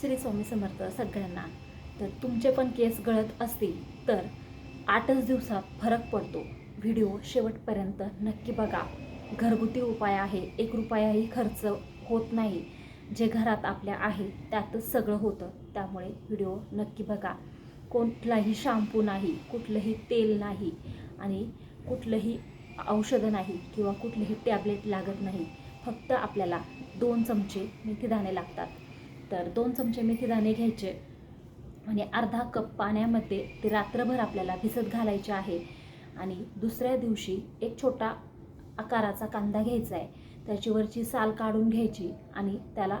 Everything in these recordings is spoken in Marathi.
श्री स्वामी समर्थ सगळ्यांना. तर तुमचे पण केस गळत असतील तर आठच दिवसात फरक पडतो. व्हिडिओ शेवटपर्यंत नक्की बघा. घरगुती उपाय आहे एक रुपयाही खर्च होत नाही. जे घरात आपल्या आहे त्यातच सगळं होतं. त्यामुळे व्हिडिओ नक्की बघा. कुठलाही शॅम्पू नाही कुठलंही तेल नाही आणि कुठलंही औषधं नाही किंवा कुठलंही टॅबलेट लागत नाही. फक्त आपल्याला दोन चमचे मेथीदाणे लागतात. तर दोन चमचे मेथीदाणे घ्यायचे आणि अर्धा कप पाण्यामध्ये ते रात्रभर आपल्याला भिजत घालायचे आहे. आणि दुसऱ्या दिवशी एक छोटा आकाराचा कांदा घ्यायचा आहे. त्याची वरची साल काढून घ्यायची आणि त्याला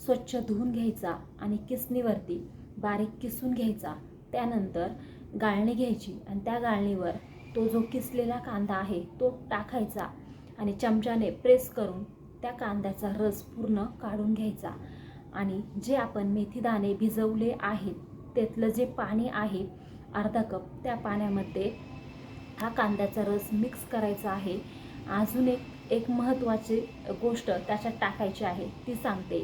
स्वच्छ धुवून घ्यायचा आणि किसणीवरती बारीक किसून घ्यायचा. त्यानंतर गाळणी घ्यायची आणि त्या गाळणीवर तो जो किसलेला कांदा आहे तो टाकायचा आणि चमच्याने प्रेस करून त्या कांद्याचा रस पूर्ण काढून घ्यायचा. आणि जे आपण मेथीदाणे भिजवले आहेत त्यातलं जे पाणी आहे अर्धा कप त्या पाण्यामध्ये हा कांद्याचा रस मिक्स करायचा आहे. अजून एक एक महत्त्वाची गोष्ट त्याच्यात टाकायची आहे ती सांगते.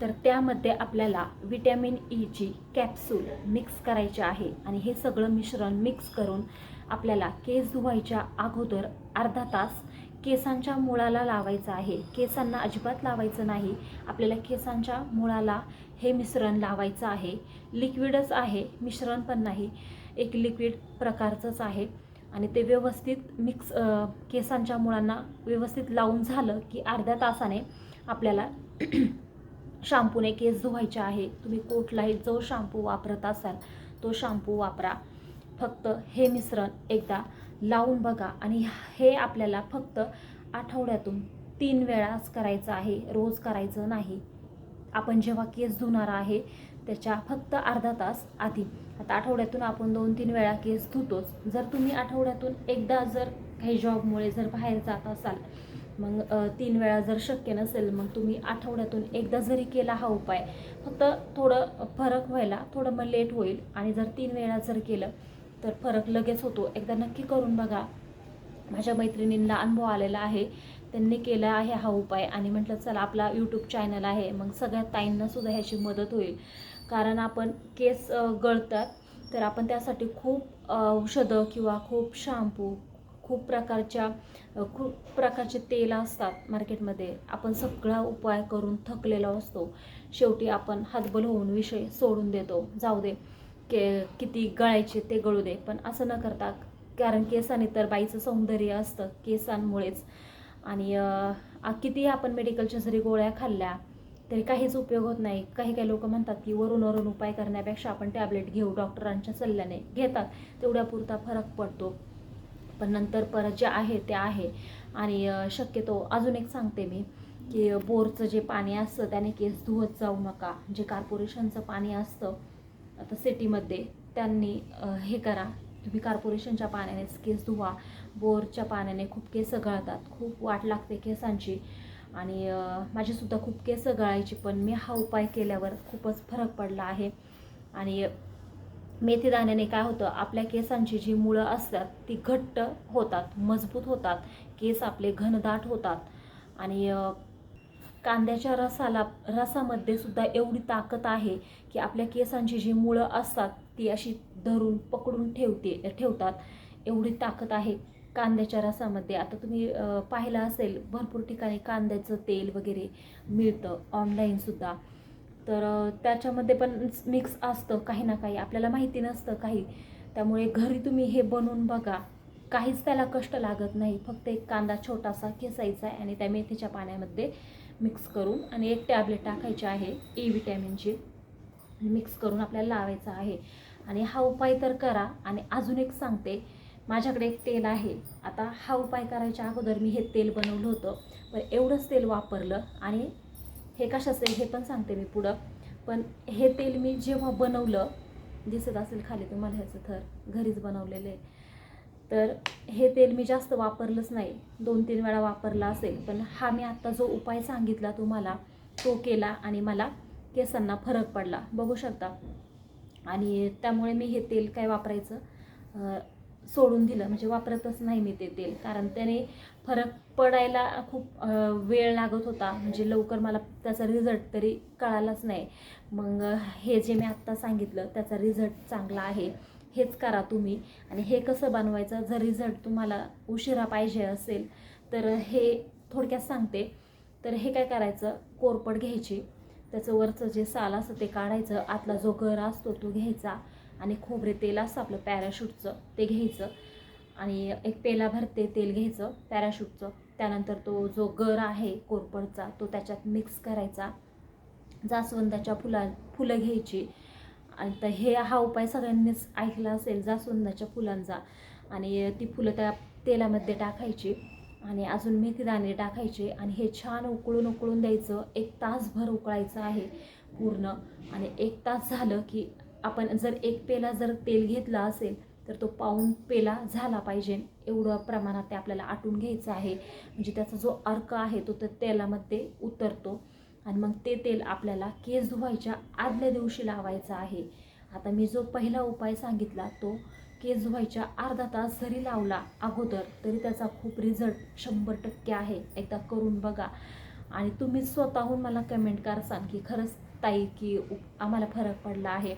तर त्यामध्ये आपल्याला विटॅमिन ईची कॅप्सूल मिक्स करायची आहे आणि हे सगळं मिश्रण मिक्स करून आपल्याला केस धुवायच्या अगोदर अर्धा तास केसांच्या मुळाला लावायचं आहे. केसांना अजिबात लावायचं नाही. आपल्याला केसांच्या मुळाला हे मिश्रण लावायचं आहे. लिक्विडच आहे. मिश्रण पण नाही. एक लिक्विड प्रकारचंच आहे. आणि ते व्यवस्थित मिक्स केसांच्या मुळांना व्यवस्थित लावून झालं की अर्ध्या तासाने आपल्याला शॅम्पूने केस धुवायचे आहे. तुम्ही कुठलाही जो शॅम्पू वापरत असाल तो शॅम्पू वापरा. फक्त हे मिश्रण एकदा लावून बघा. आणि हे आपल्याला फक्त आठवड्यातून तीन वेळाच करायचं आहे. रोज करायचं नाही. आपण जेव्हा केस धुणार आहे त्याच्या फक्त अर्धा तास आधी. आता आठवड्यातून आपण दोन तीन वेळा केस धुतोच. जर तुम्ही आठवड्यातून एकदा जर काही जॉबमुळे जर बाहेर जात असाल मग तीन वेळा जर शक्य नसेल मग तुम्ही आठवड्यातून एकदा जरी केला हा उपाय फक्त थोडं फरक व्हायला थोडं मग लेट होईल. आणि जर तीन वेळा जर केलं तर फरक लगेच होतो. एकदा नक्की करून बघा. माझ्या मैत्रिणींना अनुभव आलेला आहे. त्यांनी केला आहे हा उपाय आणि म्हटलं चला आपला यूट्यूब चॅनल आहे. मग सगळ्या ताईंना सुद्धा ह्याची मदत होईल. कारण आपण केस गळतात तर आपण त्यासाठी खूप औषधं किंवा खूप शॅम्पू खूप प्रकारच्या खूप प्रकारचे तेल असतात मार्केटमध्ये आपण सगळा उपाय करून थकलेलो असतो. शेवटी आपण हातबल होऊन विषय सोडून देतो. जाऊ दे. के किती गळायचे ते गळू दे. पण असं न करता कारण केसाने तर बाईचं सौंदर्य असतं केसांमुळेच. आणि किती कितीही आपण मेडिकलच्या जरी गोळ्या खाल्ल्या तरी काहीच उपयोग होत नाही. काही काही लोक म्हणतात की वरून वरून उपाय करण्यापेक्षा आपण टॅबलेट घेऊ डॉक्टरांच्या सल्ल्याने घेतात. तेवढ्यापुरता फरक पडतो. पण नंतर परत जे आहे ते आहे. आणि शक्यतो अजून एक सांगते मी की बोरचं जे पाणी असतं त्याने केस धुवत जाऊ नका. जे कॉर्पोरेशनचं पाणी असतं आता सिटीमध्ये त्यांनी हे करा. तुम्ही कॉर्पोरेशनच्या पाण्यानेच केस धुवा. बोरच्या पाण्याने खूप केस गळतात खूप वाट लागते केसांची. आणि माझीसुद्धा खूप केस गळायची पण मी हा उपाय केल्यावर खूपच फरक पडला आहे. आणि मेथी दाण्याने काय होतं आपल्या केसांची जी मुळं असतात ती घट्ट होतात मजबूत होतात. केस आपले घनदाट होतात. आणि कांद्याच्या रसाला रसामध्ये सुद्धा एवढी ताकद आहे की आपल्या केसांची जी मुळं असतात ती अशी धरून पकडून ठेवते ठेवतात. एवढी ताकद आहे कांद्याच्या रसामध्ये. आता तुम्ही पाहिलं असेल भरपूर ठिकाणी कांद्याचं तेल वगैरे मिळतं ऑनलाईनसुद्धा तर त्याच्यामध्ये पण मिक्स असतं काही ना काही. आपल्याला माहिती नसतं काही. त्यामुळे घरी तुम्ही हे बनवून बघा. काहीच त्याला कष्ट लागत नाही. फक्त एक कांदा छोटासा खेचायचा आहे आणि त्या मेथीच्या पाण्यामध्ये मिक्स करून आणि एक टॅबलेट टाकायची आहे ए विटॅमिनची मिक्स करून आपल्याला लावायचं आहे. आणि हा उपाय तर करा. आणि अजून एक सांगते. माझ्याकडे एक तेल आहे. आता हा उपाय करायच्या अगोदर मी हे तेल बनवलं होतं. पण एवढंच तेल वापरलं आणि हे कशाचं असेल हे पण सांगते मी पुढं. पण हे तेल मी जेव्हा बनवलं दिसत असेल खाली तुम्हाला ह्याचं थर घरीच बनवलेलं आहे. तर हे तेल मी जास्त वापरलंच नाही. दोन तीन वेळा वापरला असेल पण हा मी आत्ता जो उपाय सांगितला तुम्हाला तो केला आणि मला केसांना फरक पडला. बघू शकता. आणि त्यामुळे मी हे तेल काय वापरायचं? सोडून दिलं. म्हणजे वापरतच नाही मी ते तेल. कारण त्याने फरक पडायला खूप वेळ लागत होता. म्हणजे लवकर मला त्याचा रिझल्ट तरी कळालाच नाही. मग हे जे मी आत्ता सांगितलं त्याचा रिझल्ट चांगला आहे. हेच करा तुम्ही. आणि हे कसं बनवायचं? जर रिझल्ट तुम्हाला उशिरा पाहिजे असेल तर हे थोडक्यात सांगते. तर हे काय करायचं? कोरपड घ्यायची. त्याचं वरचं जे साल असतं ते काढायचं. आतला जो गर असतो तो घ्यायचा. आणि खोबरे तेल असतं आपलं पॅराशूटचं ते घ्यायचं. आणि एक पेला भरते तेल घ्यायचं पॅराशूटचं. त्यानंतर तो जो गर आहे कोरपडचा तो त्याच्यात मिक्स करायचा. जास्वंदाच्या फुला फुलं घ्यायची. आणि तर हे हा उपाय सगळ्यांनीच ऐकला असेल जास्वंदाच्या फुलांचा. आणि ती फुलं त्या तेलामध्ये टाकायची आणि अजून मेथी दाणे टाकायचे आणि हे छान उकळून उकळून द्यायचं. एक तासभर उकळायचं आहे पूर्ण. आणि एक तास झालं की आपण जर एक पेला जर तेल घेतलं असेल तर तो पाऊन पेला झाला पाहिजे. एवढं प्रमाणात ते आपल्याला आटून घ्यायचं आहे. म्हणजे त्याचा जो अर्क आहे तो त्या तेलामध्ये उतरतो. आणि मग ते तेल आपल्याला केस धुवायच्या आदल्या दिवशी लावायचं आहे. आता मी जो पहिला उपाय सांगितला तो केस धुवायच्या अर्धा तास जरी लावला अगोदर तरी त्याचा खूप रिझल्ट शंभर टक्के आहे. एकदा करून बघा. आणि तुम्ही स्वतःहून मला कमेंट करसाल की खरंच ताई की आम्हाला फरक पडला आहे.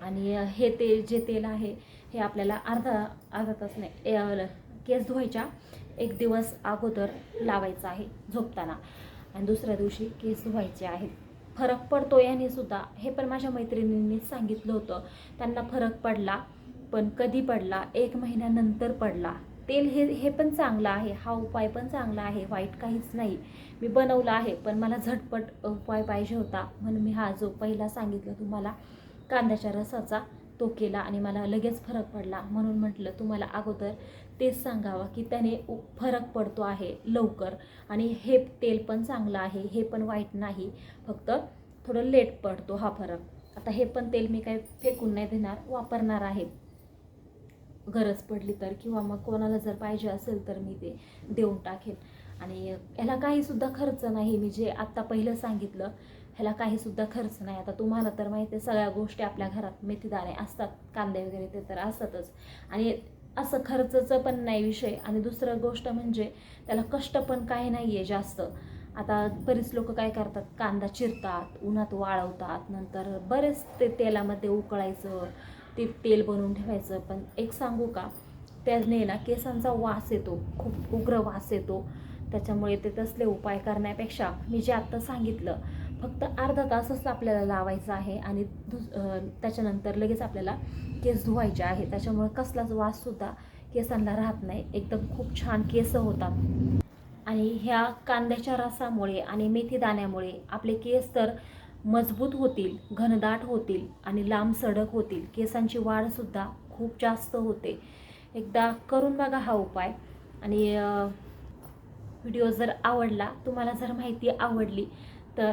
आणि हे तेल जे तेल आहे हे आपल्याला अर्धा अर्धा तास नाही केस धुवायच्या एक दिवस अगोदर लावायचं आहे झोपताना. आणि दुसऱ्या दिवशी केस धुवायचे आहेत. फरक पडतो याने सुद्धा. हे पण माझ्या मैत्रिणींनीच सांगितलं होतं. त्यांना फरक पडला पण कधी पडला? एक महिन्यानंतर पडला. तेल हे हे पण चांगलं आहे. हा उपाय पण चांगला आहे. वाईट काहीच नाही. मी बनवला आहे पण मला झटपट उपाय पाहिजे होता. म्हणून मी हा जो पहिला सांगितलं तुम्हाला कांद्याच्या रसाचा तो केला आणि मला लगेच फरक पडला. म्हणून म्हटलं तुम्हाला अगोदर तेच सांगावं की त्याने उ- फरक पडतो आहे लवकर आणि हे तेल पण चांगलं आहे हे पण वाईट नाही. फक्त थोडं लेट पडतो हा फरक. आता हे पण तेल मी काही फेकून नाही देणार वापरणार आहे. गरज पडली तर किंवा मग कोणाला जर पाहिजे असेल तर मी ते देऊन टाकेन. आणि याला काहीसुद्धा खर्च नाही. मी जे आत्ता पहिलं सांगितलं ह्याला काहीसुद्धा खर्च नाही. आता तुम्हाला तर माहिती आहे सगळ्या गोष्टी आपल्या घरात मेथीदाणे असतात कांदे वगैरे ते तर असतातच. आणि असं खर्चाचं पण नाही विषय. आणि दुसरं गोष्ट म्हणजे त्याला कष्ट पण काही नाही आहे जास्त. आता बरीच लोक काय करतात कांदा चिरतात उन्हात वाळवतात नंतर बरेच ते तेलामध्ये उकळायचं ते तेल बनवून ठेवायचं. पण एक सांगू का त्याने ना केसांचा वास येतो खूप उग्र वास येतो. त्याच्यामुळे ते तसले उपाय करण्यापेक्षा मी जे आत्ता सांगितलं फक्त अर्धा तासच आपल्याला लावायचं आहे आणि दुस त्याच्यानंतर लगेच आपल्याला केस धुवायचे आहे. त्याच्यामुळे कसलाच वाससुद्धा केसांना राहत नाही. एकदम खूप छान केस होतात. आणि ह्या कांद्याच्या रसामुळे आणि मेथी दाण्यामुळे आपले केस तर मजबूत होतील घनदाट होतील आणि लांब सडक होतील. केसांची वाढसुद्धा खूप जास्त होते. एकदा करून बघा हा उपाय. आणि व्हिडिओ जर आवडला तुम्हाला जर माहिती आवडली तर